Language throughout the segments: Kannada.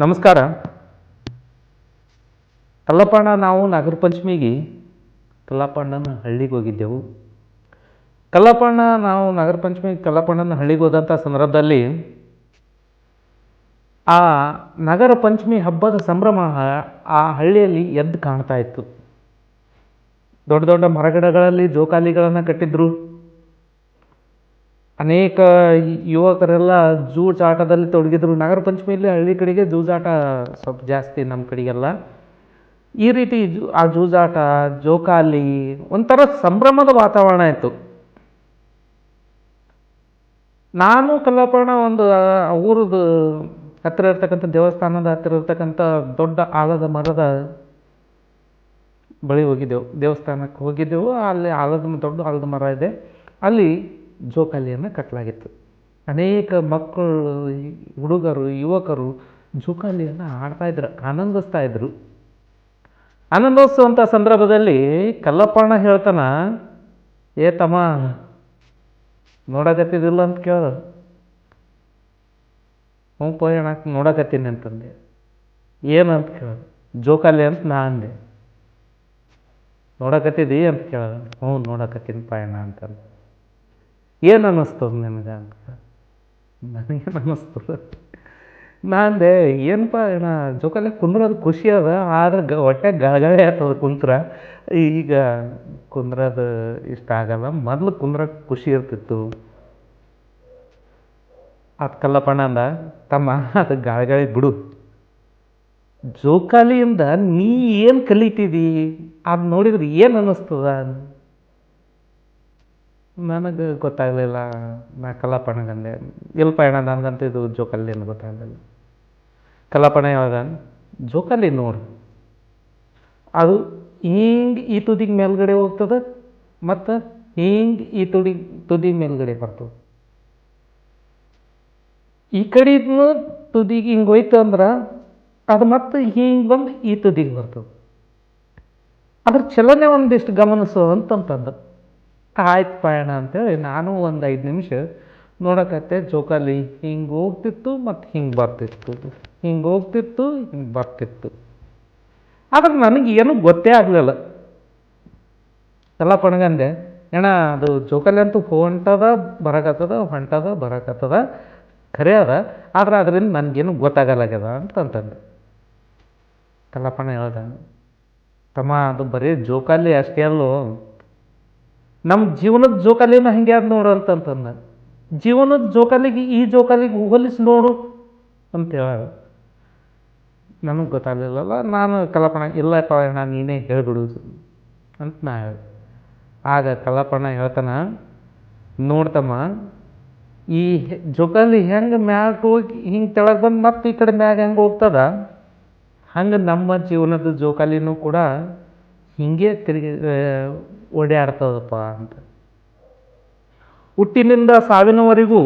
ನಮಸ್ಕಾರ. ಕಲ್ಲಪ್ಪಣ್ಣ, ನಾವು ನಾಗರ ಪಂಚಮಿಗೆ ಕಲ್ಲಪ್ಪಣ್ಣನ ಹಳ್ಳಿಗೆ ಹೋಗಿದ್ದೆವು. ಕಲ್ಲಪ್ಪಣ್ಣ, ನಾವು ನಾಗರ ಪಂಚಮಿಗೆ ಕಲ್ಲಪ್ಪಣ್ಣನ ಹಳ್ಳಿಗೆ ಹೋದಂಥ ಸಂದರ್ಭದಲ್ಲಿ ಆ ನಗರ ಪಂಚಮಿ ಹಬ್ಬದ ಸಂಭ್ರಮ ಆ ಹಳ್ಳಿಯಲ್ಲಿ ಎದ್ದು ಕಾಣ್ತಾ ಇತ್ತು. ದೊಡ್ಡ ದೊಡ್ಡ ಮರಗಿಡಗಳಲ್ಲಿ ಜೋಕಾಲಿಗಳನ್ನು ಕಟ್ಟಿದ್ರು. ಅನೇಕ ಯುವಕರೆಲ್ಲ ಜೂಜಾಟದಲ್ಲಿ ತೊಡಗಿದ್ರು. ನಾಗರ ಪಂಚಮಿಯಲ್ಲಿ ಹಳ್ಳಿ ಕಡೆಗೆ ಜೂಜಾಟ ಸ್ವಲ್ಪ ಜಾಸ್ತಿ ನಮ್ಮ ಕಡೆಗೆಲ್ಲ. ಈ ರೀತಿ ಆ ಜೂಜಾಟ, ಜೋಕಾಲಿ ಒಂಥರ ಸಂಭ್ರಮದ ವಾತಾವರಣ ಇತ್ತು. ನಾನು ಕಲ್ಲಪ್ಪಣ ಒಂದು ಊರದು ಹತ್ತಿರ ಇರ್ತಕ್ಕಂಥ ದೇವಸ್ಥಾನದ ಹತ್ತಿರ ಇರ್ತಕ್ಕಂಥ ದೊಡ್ಡ ಆಲದ ಮರದ ಬಳಿ ಹೋಗಿದ್ದೆವು. ದೇವಸ್ಥಾನಕ್ಕೆ ಹೋಗಿದ್ದೆವು. ಅಲ್ಲಿ ಆಲದ, ದೊಡ್ಡ ಆಲದ ಮರ ಇದೆ. ಅಲ್ಲಿ ಜೋಕಾಲಿಯನ್ನು ಕಟ್ಟಲಾಗಿತ್ತು. ಅನೇಕ ಮಕ್ಕಳು ಹುಡುಗರು, ಯುವಕರು ಜೋಕಾಲಿಯನ್ನು ಆಡ್ತಾಯಿದ್ರು ಆನಂದಿಸ್ತಾ ಇದ್ರು. ಆನಂದಿಸುವಂಥ ಸಂದರ್ಭದಲ್ಲಿ ಕಲ್ಲಪ್ಪಣ್ಣ ಹೇಳ್ತಾನ, ಏ ತಮ್ಮ ನೋಡಕತ್ತಿದಿಲ್ಲ ಅಂತ ಕೇಳಿದ ಹ್ಞೂ ಪೋಯಣ ನೋಡಕತ್ತೀನಿ ಅಂತಂದೆ. ಏನಂತ ಕೇಳೋದು ಜೋಕಾಲಿ ಅಂತ ನಾ ಅಂದೆ. ನೋಡಕತ್ತಿದಿ ಅಂತ ಕೇಳ್ದ ಹ್ಞೂ, ನೋಡಕತ್ತೀನಿ ಪಯಣ ಅಂತಂದು. ಏನು ಅನ್ನಿಸ್ತದ ನಿಮಗೆ ಅಂತ ನನಗೇನು ಅನ್ನಿಸ್ತದ? ನಾಂದೆ ಏನಪ್ಪ ಅಣ್ಣ, ಜೋಕಾಲಿ ಕುಂದ್ರೋದು ಖುಷಿ ಅದ, ಆದ್ರೆ ಗ ಹೊಟ್ಟೆ ಗಳಗಳೆ ಆಗ್ತದ ಕುಂತ್ರ. ಈಗ ಕುಂದ್ರೋದು ಇಷ್ಟ ಆಗಲ್ಲ, ಮೊದಲು ಕುಂದ್ರಕ್ಕೆ ಖುಷಿ ಇರ್ತಿತ್ತು. ಕಲ್ಲಪ್ಪಣ್ಣ ಅಂದ, ತಮ್ಮ, ಅದು ಗಳಗಳಿ ಬಿಡು. ಜೋಕಾಲಿಯಿಂದ ನೀ ಏನು ಕಲಿತಿದಿ? ಅದು ನೋಡಿದ್ರೆ ಏನು ಅನ್ನಿಸ್ತದ? ನನಗೆ ಗೊತ್ತಾಗಲಿಲ್ಲ ನಾ ಕಲ್ಲಪ್ಪಣ್ಣಗಂದೆ ಇಲ್ಪ ಅಣ್ಣ, ನನಗಂತ ಇದು ಜೋಕಾಲಿ ಏನು ಗೊತ್ತಾಗಲಿಲ್ಲ. ಕಲಾಪಣ ಯಾವಾಗ? ಜೋಕಾಲಿ ನೋಡು. ಅದು ಹಿಂಗೆ ಈ ತುದಿಗೆ ಮೇಲ್ಗಡೆ ಹೋಗ್ತದೆ ಮತ್ತು ಹಿಂಗೆ ಈ ತುದಿ ತುದಿ ಮೇಲ್ಗಡೆ ಬರ್ತದೆ. ಈ ಕಡೆ ತುದಿಗೆ ಹಿಂಗೆ ಹೋಯ್ತು ಅಂದ್ರೆ ಅದು ಮತ್ತೆ ಹಿಂಗೆ ಬಂದು ಈ ತುದಿಗೆ ಬರ್ತದೆ. ಅದ್ರ ಚಲನೆ ಒಂದಿಷ್ಟು ಗಮನಿಸು ಅಂತಂತಂದು. ಆಯ್ತು ಪಯಣ ಅಂತೇಳಿ ನಾನು ಒಂದು ಐದು ನಿಮಿಷ ನೋಡಕತ್ತೆ ಜೋಕಾಲಿ ಹಿಂಗೆ ಹೋಗ್ತಿತ್ತು ಮತ್ತು ಹಿಂಗೆ ಬರ್ತಿತ್ತು. ಹಿಂಗೆ ಹೋಗ್ತಿತ್ತು, ಹಿಂಗೆ ಬರ್ತಿತ್ತು. ಆದ್ರೆ ನನಗೆ ಏನು ಗೊತ್ತೇ ಆಗಲಿಲ್ಲ. ಎಲ್ಲ ಪಣಗಂದೆ ಏಣ ಅದು ಜೋಕಾಲಿ ಅಂತೂ ಹೊಂಟದ, ಬರಕತ್ತದ ಹೊಂಟದ, ಬರಕತ್ತದ, ಖರೆ ಅದ, ಆದ್ರೆ ಅದರಿಂದ ನನಗೇನು ಗೊತ್ತಾಗಲ್ಲಾಗ್ಯದ ಅಂತಂತಂದೆ ಕಲ್ಲಪ್ಪಣ್ಣ ಹೇಳ್ದ, ತಮ್ಮ, ಅದು ಬರೀ ಜೋಕಾಲಿ ಅಷ್ಟೇ ಅಲ್ಲೋ ನಮ್ಮ ಜೀವನದ ಜೋಕಾಲಿನ ಹಂಗೆ ಅದು ನೋಡು ಅಂತಂತಂದ. ಜೀವನದ ಜೋಕಾಲಿಗೆ ಈ ಜೋಕಾಲಿಗೆ ಹೋಲಿಸಿ ನೋಡು ಅಂತ ಹೇಳ ನನಗೆ ಗೊತ್ತಾಗಲಿಲ್ಲಲ್ಲ, ನಾನು ಕಲ್ಲಪ್ಪಣ್ಣ ಇಲ್ಲಪ್ಪ ನಾನು ನೀನೇ ಹೇಳ್ಬಿಡು ಅಂತ ನಾ ಹೇಳಿದೆ ಆಗ ಕಲ್ಲಪ್ಪಣ್ಣ ಹೇಳ್ತಾನೆ, ನೋಡ್ತಮ್ಮ, ಈ ಜೋಕಾಲಿ ಹೆಂಗೆ ಮ್ಯಾಗ ಹೋಗಿ ಹಿಂಗೆ ಕೆಳಗೆ ಬಂದು ಮತ್ತೆ ಈ ಕಡೆ ಮ್ಯಾಗ ಹೆಂಗೆ ಹೋಗ್ತದ, ಹಂಗೆ ನಮ್ಮ ಜೀವನದ ಜೋಕಾಲಿನೂ ಕೂಡ ಹಿಂಗೆ ತಿರುಗಿ ಓಡಾಡ್ತದಪ್ಪ ಅಂತ. ಹುಟ್ಟಿನಿಂದ ಸಾವಿನವರೆಗೂ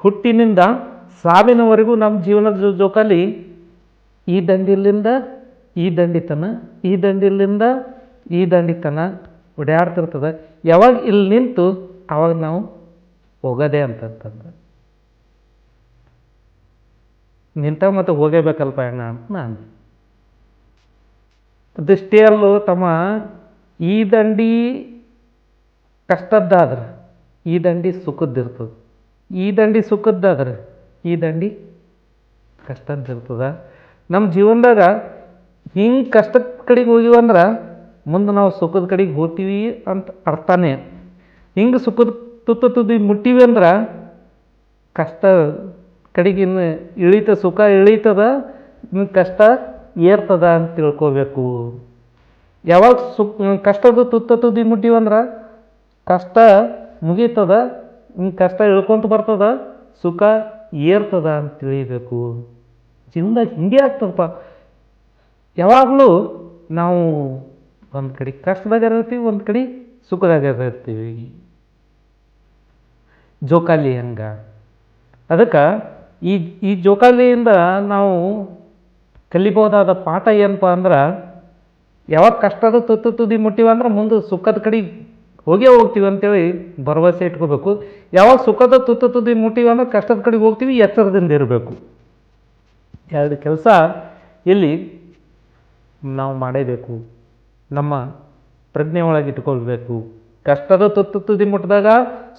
ಹುಟ್ಟಿನಿಂದ ಸಾವಿನವರೆಗೂ ನಮ್ಮ ಜೀವನದ ಜೋಕಾಲಿ ಈ ದಂಡಿಲಿಂದ ಈ ದಂಡಿತನ, ಈ ದಂಡಿಲಿಂದ ಈ ದಂಡಿತನ ಓಡಾಡ್ತಿರ್ತದೆ ಯಾವಾಗ ಇಲ್ಲಿ ನಿಂತು ಅವಾಗ ನಾವು ಹೋಗೋದೇ ಅಂತಂತಂದ್ರೆ ನಿಂತ ಮತ್ತು ಹೋಗೇಬೇಕಲ್ಪ ಅಣ್ಣ ಅಂತ ನಾನು. ಅದಷ್ಟೇ ಅಲ್ಲೂ ತಮ್ಮ ಈ ದಂಡಿ ಕಷ್ಟದ್ದಾದ್ರೆ ಈ ದಂಡಿ ಸುಖದ್ದಿರ್ತದೆ. ಈ ದಂಡಿ ಸುಖದ್ದಾದ್ರೆ ಈ ದಂಡಿ ಕಷ್ಟದ್ದಿರ್ತದೆ. ನಮ್ಮ ಜೀವನದಾಗ ಹಿಂಗೆ ಕಷ್ಟದ ಕಡೆಗೆ ಹೋಗಿವಂದ್ರೆ ಮುಂದೆ ನಾವು ಸುಖದ ಕಡೆಗೆ ಹೋಗ್ತೀವಿ ಅಂತ ಅರ್ಥನೇ. ಹಿಂಗೆ ಸುಖದ ತುತ್ತ ತುದಿ ಮುಟ್ಟಿವಿ ಅಂದ್ರೆ ಕಷ್ಟ ಕಡೆಗೆ ಇನ್ನು ಇಳಿತ ಸುಖ ಇಳೀತದ ಕಷ್ಟ ಏರ್ತದ ಅಂತ ತಿಳ್ಕೊಬೇಕು. ಯಾವಾಗ ಸುಖ ಕಷ್ಟದ ತುತ್ತ ತುದಿ ಮುಟ್ಟಿವಂದ್ರೆ ಕಷ್ಟ ಮುಗೀತದ ಹಿಂಗೆ ಕಷ್ಟ ಇಳ್ಕೊಂತ ಬರ್ತದ, ಸುಖ ಏರ್ತದ ಅಂತ ತಿಳಿಬೇಕು. ಜೀವನದಾಗ ಹಿಂಗೆ ಆಗ್ತದಪ್ಪ. ಯಾವಾಗಲೂ ನಾವು ಒಂದು ಕಡೆ ಕಷ್ಟದಾಗ ಇರ್ತೀವಿ, ಒಂದು ಕಡೆ ಸುಖದಾಗ ಇರ್ತೀವಿ. ಜೋಕಾಲಿ ಹಂಗ. ಅದಕ್ಕೆ ಈ ಈ ಜೋಕಾಲಿಯಿಂದ ನಾವು ಕಲಿಬೋದಾದ ಪಾಠ ಏನಪ್ಪ ಅಂದ್ರೆ, ಯಾವಾಗ ಕಷ್ಟದ ತುತ್ತು ತುದಿ ಮುಟ್ಟಿವ ಅಂದ್ರೆ ಮುಂದೆ ಸುಖದ ಕಡೆ ಹೋಗೇ ಹೋಗ್ತೀವಿ ಅಂತೇಳಿ ಭರವಸೆ ಇಟ್ಕೋಬೇಕು. ಯಾವಾಗ ಸುಖದ ತುತ್ತು ತುದಿ ಮುಟ್ಟಿವಿ ಅಂದ್ರೆ ಕಷ್ಟದ ಕಡೆಗೆ ಹೋಗ್ತೀವಿ, ಎಚ್ಚರದಿಂದ ಇರಬೇಕು. ಎರಡು ಕೆಲಸ ಇಲ್ಲಿ ನಾವು ಮಾಡೇಬೇಕು. ನಮ್ಮ ಪ್ರಜ್ಞೆ ಒಳಗೆ ಇಟ್ಕೊಳ್ಬೇಕು. ಕಷ್ಟದ ತುತ್ತು ತುದಿ ಮುಟ್ಟಿದಾಗ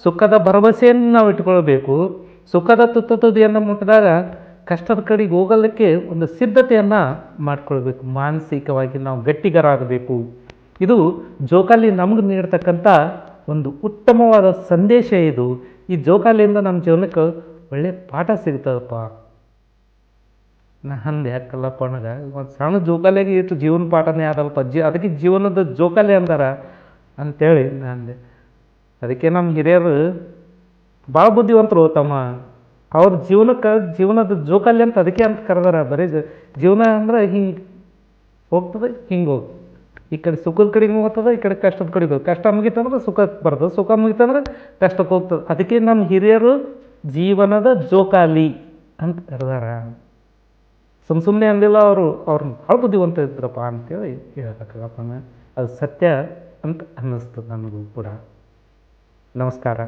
ಸುಖದ ಭರವಸೆಯನ್ನು ನಾವು ಇಟ್ಕೊಳ್ಬೇಕು. ಸುಖದ ತುತ್ತು ತುದಿಯನ್ನು ಮುಟ್ಟಿದಾಗ ಕಷ್ಟದ ಕಡೆಗೆ ಹೋಗಲಿಕ್ಕೆ ಒಂದು ಸಿದ್ಧತೆಯನ್ನು ಮಾಡ್ಕೊಳ್ಬೇಕು. ಮಾನಸಿಕವಾಗಿ ನಾವು ಗಟ್ಟಿಗರಾಗಬೇಕು. ಇದು ಜೋಕಾಲಿ ನಮಗೆ ನೀಡ್ತಕ್ಕಂಥ ಒಂದು ಉತ್ತಮವಾದ ಸಂದೇಶ ಇದು. ಈ ಜೋಕಾಲಿಯಿಂದ ನಮ್ಮ ಜೀವನಕ್ಕೆ ಒಳ್ಳೆಯ ಪಾಠ ಸಿಗ್ತದಪ್ಪ. ನಾ ಅಂದೆ ಯಾಕಲ್ಲಪ್ಪ ನನಗೆ ಒಂದು ಸಣ್ಣ ಜೋಕಾಲಿಯಾಗಿ ಇಷ್ಟು ಜೀವನ ಪಾಠನೇ ಅದಲ್ಪ ಜಿ, ಅದಕ್ಕೆ ಜೀವನದ ಜೋಕಾಲಿ ಅಂದಾರ ನಾ ಅಂದೆ. ಅದಕ್ಕೆ ನಮ್ಮ ಹಿರಿಯರು ಭಾಳ ಬುದ್ಧಿವಂತರು ತಮ್ಮ ಅವ್ರ ಜೀವನಕ್ಕೆ, ಜೀವನದ ಜೋಕಾಲಿ ಅಂತ ಅದಕ್ಕೆ ಅಂತ ಕರೆದಾರ. ಬರೀ ಜೀವನ ಅಂದ್ರೆ ಹಿಂಗೆ ಹೋಗ್ತದೆ, ಹಿಂಗೆ ಹೋಗ್. ಈ ಕಡೆ ಸುಖದ ಕಡೆಗೆ ಹೋಗ್ತದೆ, ಈ ಕಡೆ ಕಷ್ಟದ ಕಡೆಗೆ ಹೋಗ್ತದೆ ಕಷ್ಟ ಮುಗಿತಂದ್ರೆ ಸುಖಕ್ಕೆ ಬರ್ತದೆ, ಸುಖ ಮುಗಿತಂದ್ರೆ ಕಷ್ಟಕ್ಕೆ ಹೋಗ್ತದೆ. ಅದಕ್ಕೆ ನಮ್ಮ ಹಿರಿಯರು ಜೀವನದ ಜೋಕಾಲಿ ಅಂತ ಕರೆದಾರ. ಸುಮ್ಮ ಸುಮ್ಮನೆ ಅಂದಿಲ್ಲ ಅವರು ಅವ್ರನ್ನ ಭಾಳ ಬುದ್ಧಿವಂತ ಇದ್ರಪ್ಪ ಅಂತೇಳಿ ಹೇಳಕ್ಕಾಗಪ್ಪ ಅದು ಸತ್ಯ ಅಂತ ಅನ್ನಿಸ್ತದೆ ನನಗೂ ಕೂಡ. ನಮಸ್ಕಾರ.